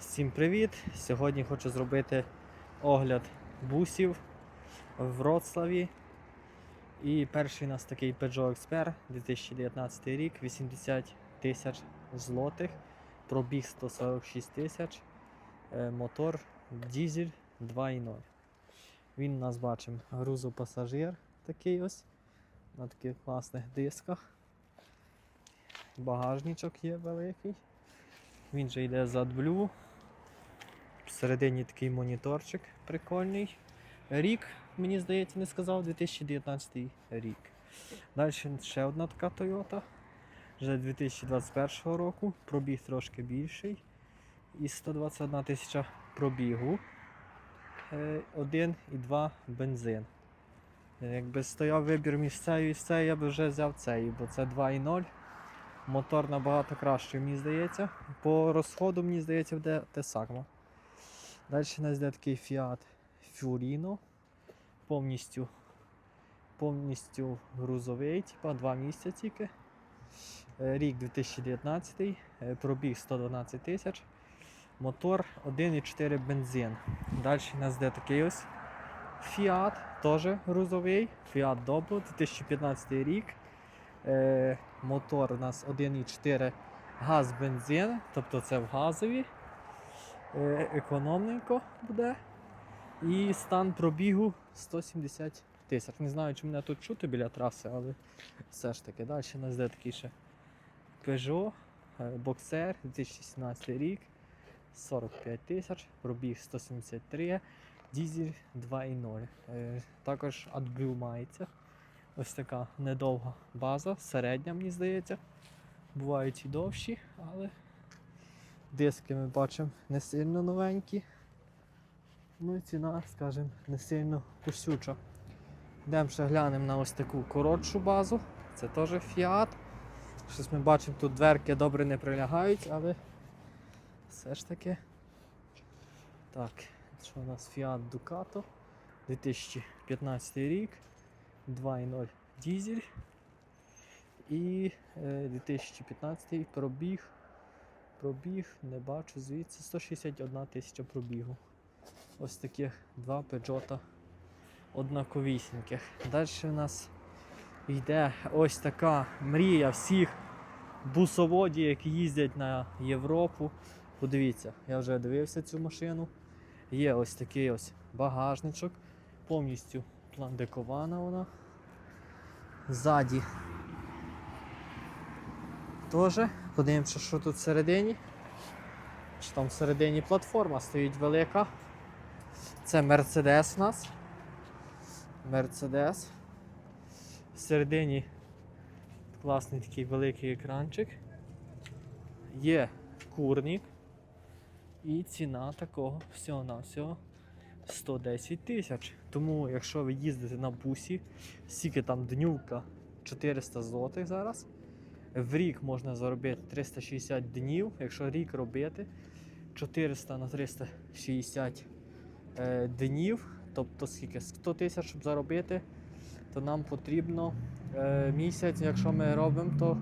Всім привіт! Сьогодні хочу зробити огляд бусів в Вроцлаві. І перший у нас такий Peugeot Expert 2019 рік, 80 тисяч злотих, пробіг 146 тисяч, е, мотор дізель 2.0. Він у нас бачимо грузопасажир такий ось на таких класних дисках. Багажничок є великий. Він же йде з AdBlue. Всередині такий моніторчик прикольний. Рік, мені здається, не сказав, 2019 рік. Далі ще одна така Toyota. Вже 2021 року. Пробіг трошки більший. І 121 тисяча пробігу. Е, Один і два бензин. Е, Якби стояв вибір між цією і цією, я б вже взяв цей, бо це 2.0. Мотор набагато кращий, мені здається. По розходу, мені здається, буде те саме. Далі у нас йде такий Fiat Fiorino. Повністю, повністю грузовий, типа 2 місця тільки. Рік 2019, е, пробіг 112 тисяч. Мотор 1,4 бензин. Далі у нас йде такий ось Fiat, теж грузовий. Fiat Doblo, 2015 рік. Мотор у нас 1,4 газ бензин, тобто це в газові. Е, економненько буде. І стан пробігу 170 тисяч. Не знаю, чи мене тут чути біля траси, але все ж таки. Далі нас йде такий ще Peugeot, е, Boxer 2017 рік, 45 тисяч, пробіг 173, дізель 2.0. Е, Також AdBlue мається. Ось така недовга база, середня, мені здається. Бувають і довші, але диски ми бачимо не сильно новенькі. Ну і ціна, скажімо, не сильно кусюча. Йдемо ще глянемо на ось таку коротшу базу. Це теж Fiat. Щось ми бачимо, тут дверки добре не прилягають, але все ж таки. Так, що у нас Fiat Ducato 2015 рік. 2.0 дізель. І е, 2015 пробіг. Пробіг, не бачу звідси 161 тисяча пробігу. Ось таких два Peugeot однаковісіньких. Далі у нас йде ось така мрія всіх бусоводів, які їздять на Європу. Подивіться, я вже дивився цю машину. Є ось такий ось багажничок, повністю пландикована вона. Ззаді теж. Подивимося, що тут всередині. Чи там всередині платформа стоїть велика. Це Mercedes у нас. Mercedes. Всередині класний такий великий екранчик. Є курник. І ціна такого всього-навсього 110 тисяч. Тому, якщо ви їздите на бусі, скільки там днювка 400 злотих зараз. В рік можна заробити 360 днів. Якщо рік робити 400 на 360 е, днів, тобто скільки 100 тисяч, щоб заробити, то нам потрібно е, місяць, якщо ми робимо, то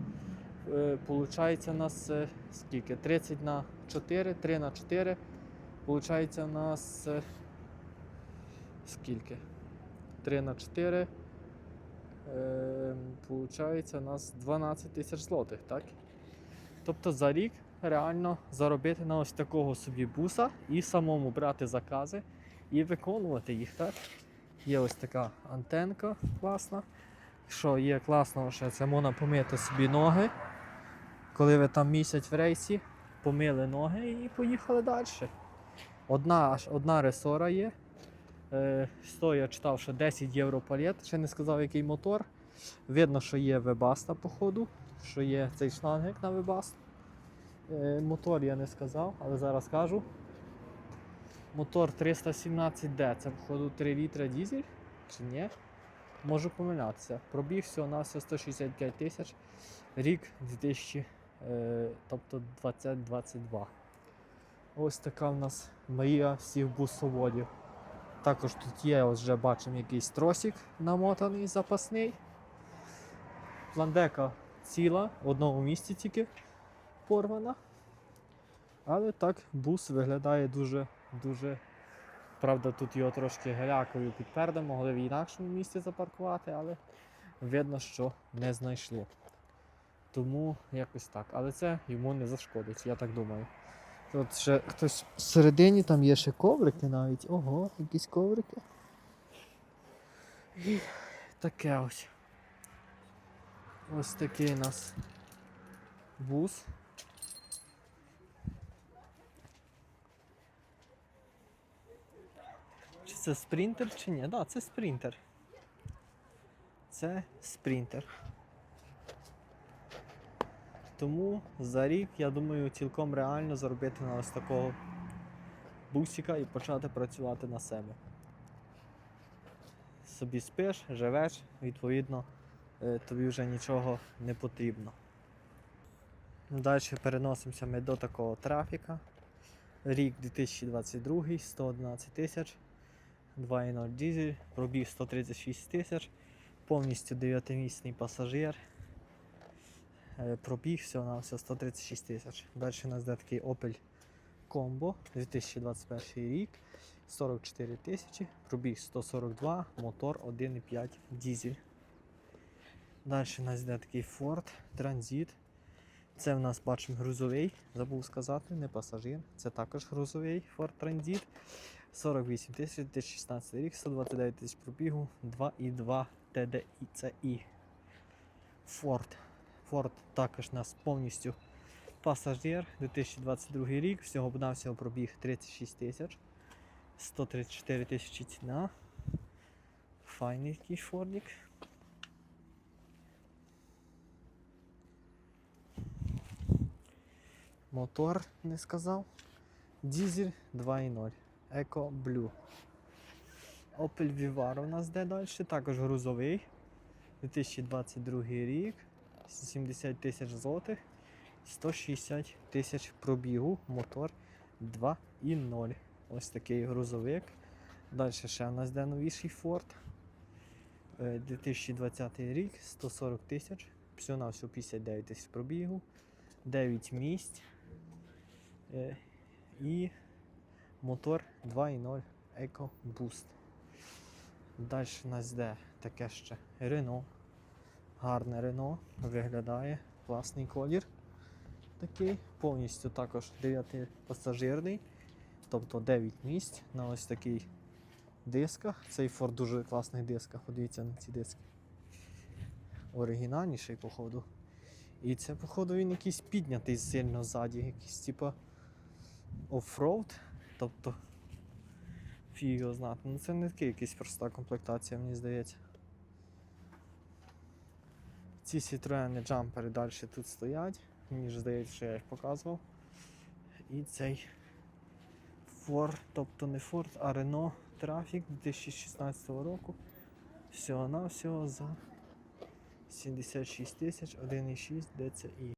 е, виходить у нас е, скільки? 30 на 4, 3 на 4. Виходить у нас е, скільки? 3 на 4. Е, Получається у нас 12 тисяч злотих, так? Тобто за рік реально заробити на ось такого собі буса і самому брати закази і виконувати їх, так? Є ось така антенка класна. Що є класно, ще це можна помити собі ноги. Коли ви там місяць в рейсі, помили ноги і поїхали далі. Одна, одна ресора є. Е, стоїть, я читав, що 10 євро палет, ще не сказав, який мотор. Видно, що є Webaста по ходу, що є цей шлангик на. Е, мотор я не сказав, але зараз кажу. Мотор 317D, це походу 3 літра дізель чи ні? Можу помилятися. Пробіг всього на все 165 тисяч. Рік 2000, е, тобто 2022. Ось така в нас мрія всіх бусоводів. Також тут є, ось вже бачимо якийсь тросик намотаний запасний. Пландека ціла, в одному місці тільки порвана. Але так, бус виглядає дуже, дуже. Правда, тут його трошки галякою підперли, могли в інакшому місці запаркувати, але видно, що не знайшло. Тому якось так. Але це йому не зашкодить, я так думаю. Тут ще хтось всередині там є ще коврики навіть. Ого, якісь коврики. І таке ось. Ось такий у нас бус. Чи це спринтер, чи ні? Так, да, це спринтер. Це спринтер. Тому за рік, я думаю, цілком реально заробити на ось такого бусика і почати працювати на себе. Собі спиш, живеш, відповідно, е, тобі вже нічого не потрібно. Далі переносимося ми до такого трафіка. Рік 2022, 111 тисяч, 2.0 дизель, пробіг 136 тисяч, повністю 9-місний пасажир. Е, Пробіг всього на все 136 тисяч. Далі у нас йде такий Opel Combo 2021 рік, 44 тисячі, пробіг 142, мотор 1,5 дизель. Далі у нас йде такий Ford Transit. Це в нас бачимо грузовий, забув сказати, не пасажир. Це також грузовий Ford Transit. 48 тисяч, 2016 рік, 129 тисяч пробігу, 2,2 TDI. Ford. Ford також нас повністю пасажир. 2022 рік, всього б навсього пробіг 36 тисяч. 134 тисячі ціна. Файний який фордік. Мотор не сказав. Дізель 2.0. Eco Blue. Opel Vivaro у нас де далі, також грузовий. 2022 рік. 70 тисяч злотих. 160 тисяч пробігу. Мотор 2.0. Ось такий грузовик. Далі ще у нас де новіший Ford. Е, 2020 рік, 140 тисяч. Всього на всього 59 тисяч пробігу. 9 місць. Е, І мотор 2.0 EcoBoost. Далі у нас йде таке ще Renault. Гарне Renault виглядає, класний колір. Такий, повністю також 9 пасажирний, тобто 9 місць на ось такий дисках. Цей Ford дуже класний дисках, подивіться на ці диски. Оригінальніший, походу. І це, походу, він якийсь піднятий сильно ззаді, якийсь типа оффроуд. Тобто фіг його знати. Ну це не такий якийсь проста комплектація, мені здається. Ці Citroen джампери далі тут стоять. Мені ж здається, що я їх показував. І цей Ford, тобто не Ford, а Renault Trafic 2016 року. Всього-навсього за 76 тисяч 1,6 DCI.